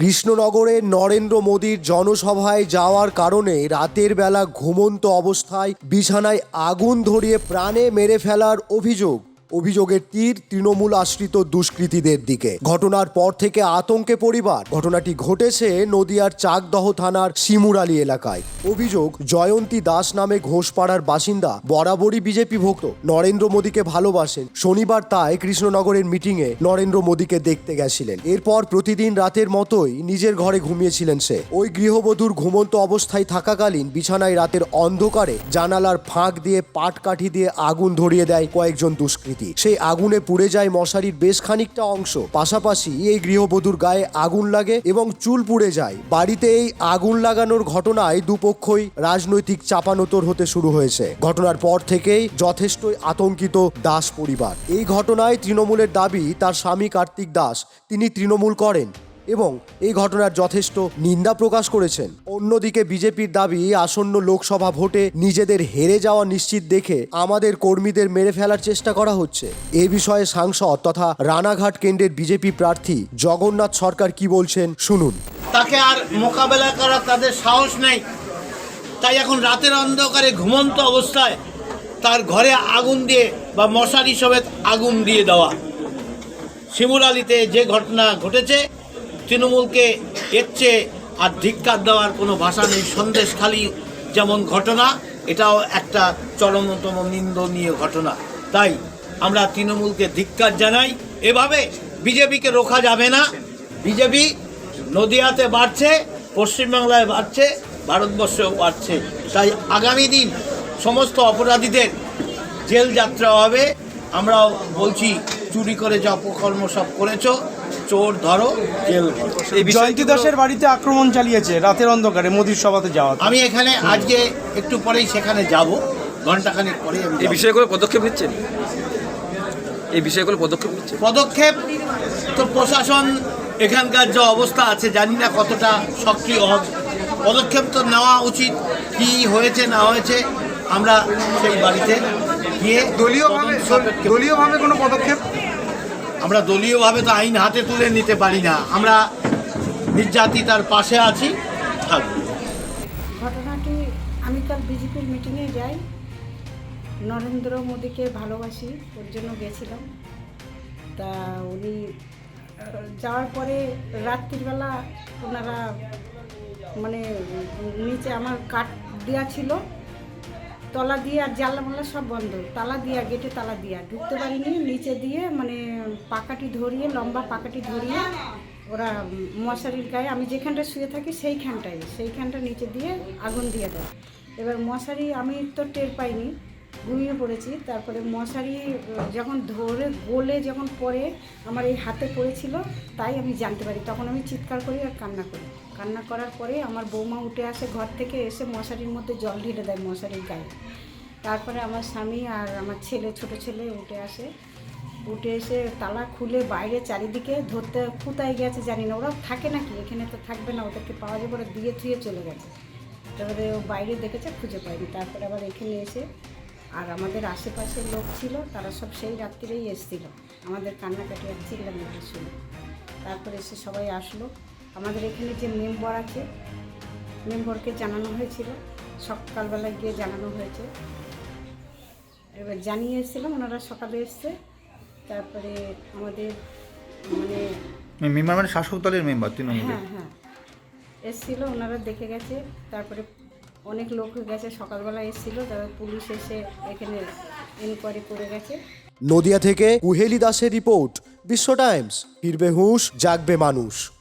কৃষ্ণনগরে নরেন্দ্র মোদীর জনসভায় যাওয়ার কারণে রাতের বেলা ঘুমন্ত অবস্থায় বিছানায় আগুন ধরিয়ে প্রাণে মেরে ফেলার অভিযোগ। অভিযোগের তীর তৃণমূল আশ্রিত দুষ্কৃতীদের দিকে। ঘটনার পর থেকে আতঙ্কে পরিবার। ঘটনাটি ঘটেছে নদিয়ার চাকদহ থানার শিমুরালি এলাকায়। অভিযোগ, জয়ন্তী দাস নামে ঘোষপাড়ার বাসিন্দা, বরাবরই বিজেপি ভক্ত। নরেন্দ্র মোদীকে ভালোবাসেন। শনিবার তাই কৃষ্ণনগরের মিটিংয়ে নরেন্দ্র মোদীকে দেখতে গেছিলেন। এরপর প্রতিদিন রাতের মতোই নিজের ঘরে ঘুমিয়েছিলেন সে। ওই গৃহবধূর ঘুমন্ত অবস্থায় থাকাকালীন বিছানায় রাতের অন্ধকারে জানালার ফাঁক দিয়ে পাটকাঠি দিয়ে আগুন ধরিয়ে দেয় কয়েকজন দুষ্কৃতী। সেই আগুনে পুড়ে যায় মশারির বেশ খানিকটা অংশ। পাশাপাশি এই গৃহবধূর গায়ে আগুন লাগে এবং চুল পুড়ে যায়। বাড়িতে এই আগুন লাগানোর ঘটনায় দুপক্ষই রাজনৈতিক চাপানোতর হতে শুরু হয়েছে। ঘটনার পর থেকেই যথেষ্টই আতঙ্কিত দাস পরিবার। এই ঘটনায় তৃণমূলের দাবি, তার স্বামী কার্তিক দাস। তিনি তৃণমূল করেন। এবং এই ঘটনার যথেষ্ট নিন্দা প্রকাশ করেছেন। অন্যদিকে বিজেপির দাবি আসন্ন লোকসভা ভোটে নিজেদের হেরে যাওয়া নিশ্চিত দেখে আমাদের কর্মীদের মেরে ফেলার চেষ্টা করা হচ্ছে। এ বিষয়ে সাংসদ তথা রানাঘাট কেন্দ্রের বিজেপি প্রার্থী জগন্নাথ সরকার কি বলছেন, শুনুন। তাকে আর মোকাবেলা করা তাদের সাহস নেই। তাই এখন রাতের অন্ধকারে ঘুমন্ত অবস্থায় তার ঘরে আগুন দিয়ে বা মশারি সমেত আগুন দিয়ে দেওয়া। শিমুরালিতে যে ঘটনা ঘটেছে তৃণমূলকে এর চেয়ে আর ধিক্কার দেওয়ার কোনো ভাষা নেই সন্দেশখালী যেমন ঘটনা, এটাও একটা চরমতম নিন্দনীয় ঘটনা। তাই আমরা তৃণমূলকে ধিক্কার জানাই। এভাবে বিজেপিকে রোখা যাবে না। বিজেপি নদিয়াতে বাড়ছে, পশ্চিমবাংলায় বাড়ছে, ভারতবর্ষেও বাড়ছে। তাই আগামী দিন সমস্ত অপরাধীদের জেল যাত্রা হবে। আমরাও বলছি, চুরি করে যে অপকর্ম সব করেছ। চোর ধরো জেল। জয়ন্তী দাসের বাড়িতে আক্রমণ চালিয়েছে রাতের অন্ধকারে মোদির সভাতে যাওয়া। আমি এখানে আজকে একটু পরেই সেখানে যাব। ঘন্টাখানেক পরে এই। বিষয়গুলো পদক্ষেপ নিচ্ছেন? এই বিষয়গুলো পদক্ষেপ নিচ্ছেন? পদক্ষেপ তো প্রশাসন এখানকার যে অবস্থা আছে জানি না কতটা সক্রিয় হবে। পদক্ষেপ তো নেওয়া উচিত কি হয়েছে না হয়েছে আমরা সেই বাড়িতে গিয়ে দলীয়ভাবে দলীয়ভাবে কোনো পদক্ষেপ? আমরা দলীয়ভাবে তো আইন হাতে তুলে নিতে পারি না। আমরা নির্যাতিতার পাশে আছি ঘটনাটি, আমি কাল বিজেপির মিটিংয়ে যাই। নরেন্দ্র মোদীকে ভালোবাসি, ওর জন্য গেছিলাম। তা উনি, যাওয়ার পরে রাত্রিবেলা ওনারা মানে নিচে আমার কাঠ দেওয়া ছিল। তলা দিয়ে আর জানলা মাল্লা সব বন্ধ। তালা দিয়া গেটে তালা দিয়া। ঢুকতে পারিনি, নিচে দিয়ে মানে পাকাটি ধরিয়ে, লম্বা পাকাটি ধরিয়ে ওরা মশারির গায়ে, আমি যেখানটা শুয়ে থাকি সেইখানটায়, সেইখানটা নিচে দিয়ে আগুন দিয়ে দেয়। এবার মশারি আমি তো টের পাইনি ঘুমিয়ে পড়েছি। তারপরে মশারি যখন ধরে গোলে যখন পড়ে আমার এই হাতে পড়েছিল, তাই আমি জানতে পারি। তখন আমি চিৎকার করি আর কান্না করি। কান্না করার পরে আমার বৌমা উঠে আসে ঘর থেকে, এসে মশারির মধ্যে জল ঢেলে দেয় মশারির গায়ে। তারপরে আমার স্বামী আর আমার ছেলে, ছোট ছেলে উঠে আসে। উঠে এসে তালা খুলে বাইরে চারিদিকে ধরতে কোথায় গেছে জানি না। ওরা থাকে নাকি? এখানে তো থাকবে না, ওদেরকে পাওয়া যাবে ওরা দিয়ে থুয়ে চলে গেছে। তারপরে ও বাইরে দেখেছে, খুঁজে পায়নি। তারপরে আবার এখানে এসে আর আমাদের আশেপাশের লোক ছিল তারা সব সেই রাত্রিরেই এসেছিল। আমাদের কান্নাকাটি আর চিল্লামিল্লি শুনে তারপরে এসে সবাই আসলো। আমাদের এখানে যে মেম্বর আছে মেম্বরকে জানানো হয়েছিল। সকালবেলা গিয়ে জানানো হয়েছে। এবার জানিয়ে এসেছিলাম ওনারা সকালে এসছে। তারপরে আমাদের মানে মেম্বার মানে শাসক দলের মেম্বার তৃণমূলের? হ্যাঁ হ্যাঁ। এসেছিল ওনারা দেখে গেছে। তারপরে অনেক লোক গেছে, সকালবেলা এসেছিল, তারপর পুলিশ এসে এখানে ইনকোয়ারি করে গেছে। নদিয়া থেকে কুহেলি দাসের রিপোর্ট, বিশ্ব টাইমস, ফিরবে হুঁশ, জাগবে মানুষ।